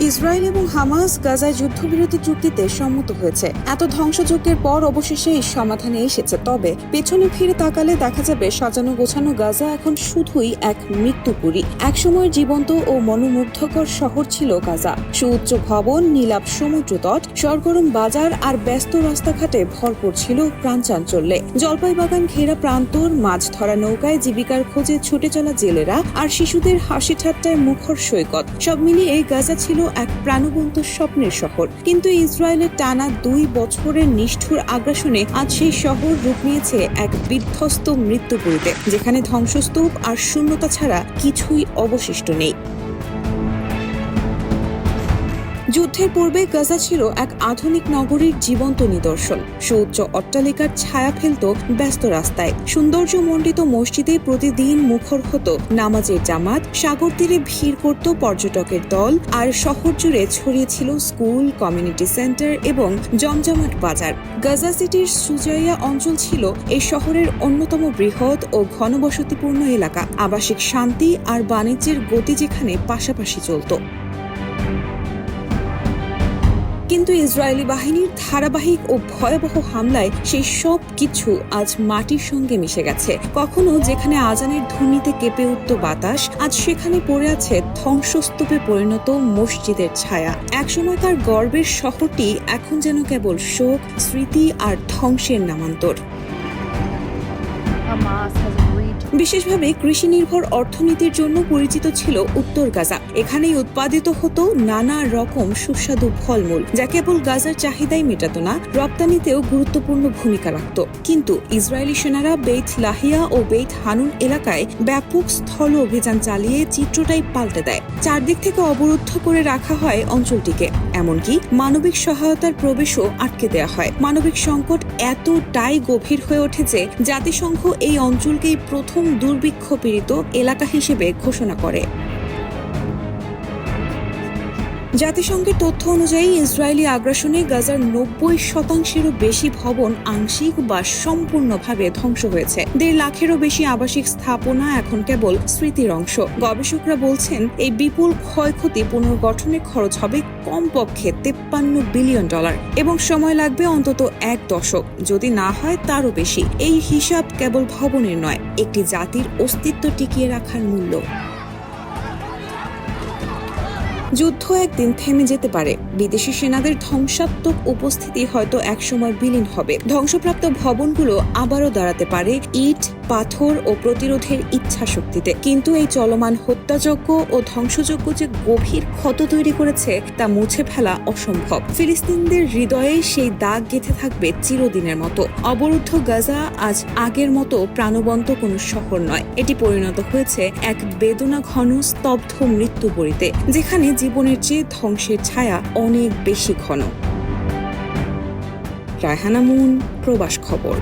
Israel এবং Hamas গাজায় যুদ্ধবিরতি চুক্তিতে সম্মত হয়েছে। এত ধ্বংসযজ্ঞের পর অবশেষে এই সমাধানে এসেছে। তবে পেছনে ফিরে তাকালে দেখা যাবে সাজানো গোছানো গাজা এখন শুধুই এক মৃত্যুপুরী একসময় জীবন্ত ও মনোমুগ্ধকর শহর ছিল গাজা। সুউচ্চ ভবন নীলাপ সমুদ্র তট, সরগরম বাজার আর ব্যস্ত রাস্তাঘাটে ভরপুর ছিল প্রাণচাঞ্চল্যে জলপাই বাগান ঘেরা প্রান্তর, মাছ ধরা নৌকায় জীবিকার খোঁজে ছুটে চলা জেলেরা আর শিশুদের হাসি ঠাট্টায় মুখর সৈকত। সব মিলিয়ে গাজা ছিল এক প্রাণবন্ত স্বপ্নের শহর কিন্তু ইসরায়েলের টানা দুই বছরের নিষ্ঠুর আগ্রাসনে আজ সেই শহর রূপ নিয়েছে এক বিধ্বস্ত মৃত্যুপুরীতে, যেখানে ধ্বংসস্তূপ আর শূন্যতা ছাড়া কিছুই অবশিষ্ট নেই। যুদ্ধের পূর্বে গাজা ছিল এক আধুনিক নগরীর জীবন্ত নিদর্শন। সুউচ্চ অট্টালিকার ছায়া ফেলত ব্যস্ত রাস্তায়। সৌন্দর্য মণ্ডিত মসজিদে প্রতিদিন মুখর হতো নামাজের জামাত, সাগর তীরে ভিড় করত পর্যটকের দল আর শহর জুড়ে ছড়িয়ে ছিল স্কুল, কমিউনিটি সেন্টার এবং জমজমাট বাজার। গাজা সিটির সুজাইয়া অঞ্চল ছিল এই শহরের অন্যতম বৃহৎ ও ঘনবসতিপূর্ণ এলাকা। আবাসিক শান্তি আর বাণিজ্যের গতি যেখানে পাশাপাশি চলত। কিন্তু ইসরায়েলি বাহিনীর ধারাবাহিক ও ভয়াবহ হামলায় সেই সব কিছু আজ মাটির সঙ্গে মিশে গেছে। কখনো যেখানে আজানের ধ্বনিতে কেঁপে উঠত বাতাস, আজ সেখানে পড়ে আছে ধ্বংসস্তূপে পরিণত মসজিদের ছায়া। একসময়কার গর্বের শহরটি এখন যেন কেবল শোক, স্মৃতি আর ধ্বংসের নামান্তর। বিশেষভাবে কৃষি নির্ভর অর্থনীতির জন্য পরিচিত ছিল উত্তর গাজা। এখানেই উৎপাদিত হতো নানা রকম সুস্বাদু ফলমূল, যা কেবল গাজার চাহিদাই মেটাতো না, রপ্তানিতেও গুরুত্বপূর্ণ ভূমিকা রাখত। কিন্তু ইসরায়েলি সেনারা বেইথ লাহিয়া ও বেইথ হানুন এলাকায় ব্যাপক স্থল অভিযান চালিয়ে চিত্রটাই পাল্টে দেয়। চারদিক থেকে অবরুদ্ধ করে রাখা হয় অঞ্চলটিকে। এমনকি মানবিক সহায়তার প্রবেশও আটকে দেওয়া হয়। মানবিক সংকট এতটাই গভীর হয়ে ওঠেছে জাতিসংঘ এই অঞ্চলকেই প্রথম দুর্ভিক্ষ পীড়িত এলাকা হিসেবে ঘোষণা করে। জাতিসংঘের তথ্য অনুযায়ী ইসরায়েলি আগ্রাসনে গাজার নব্বই শতাংশেরও বেশি ভবন আংশিক বা সম্পূর্ণভাবে ধ্বংস হয়েছে। দেড় লাখেরও বেশি আবাসিক স্থাপনা এখন কেবল স্মৃতির অংশ। গবেষকরা বলছেন, এই বিপুল ক্ষয়ক্ষতি পুনর্গঠনে খরচ হবে কমপক্ষে তেপ্পান্ন বিলিয়ন ডলার এবং সময় লাগবে অন্তত এক দশক। যদি না হয়, তারও বেশি। এই হিসাব কেবল ভবনের নয়, একটি জাতির অস্তিত্ব টিকিয়ে রাখার মূল্য। যুদ্ধ একদিন থেমে যেতে পারে। বিদেশি সেনাদের ধ্বংসাত্মক উপস্থিতি হয়তো একসময় বিলীন হবে। ধ্বংসপ্রাপ্ত ভবনগুলো আবারও দাঁড়াতে পারে ইট, পাথর ও প্রতিরোধের ইচ্ছা শক্তিতে কিন্তু এই চলমান হত্যাযজ্ঞ ও ধ্বংসযজ্ঞ যে গভীর ক্ষত তৈরি করেছে, তা মুছে ফেলা অসম্ভব। ফিলিস্তিনদের হৃদয়ে সেই দাগ গেঁথে থাকবে চিরদিনের মতো। অবরুদ্ধ গাজা আজ আগের মতো প্রাণবন্ত কোনো শহর নয়। এটি পরিণত হয়েছে এক বেদনা ঘন স্তব্ধ মৃত্যুপুরীতে যেখানে জীবনের চেয়ে ধ্বংসের ছায়া অনেক বেশি ঘন। রায়হানামুন প্রবাস খবর।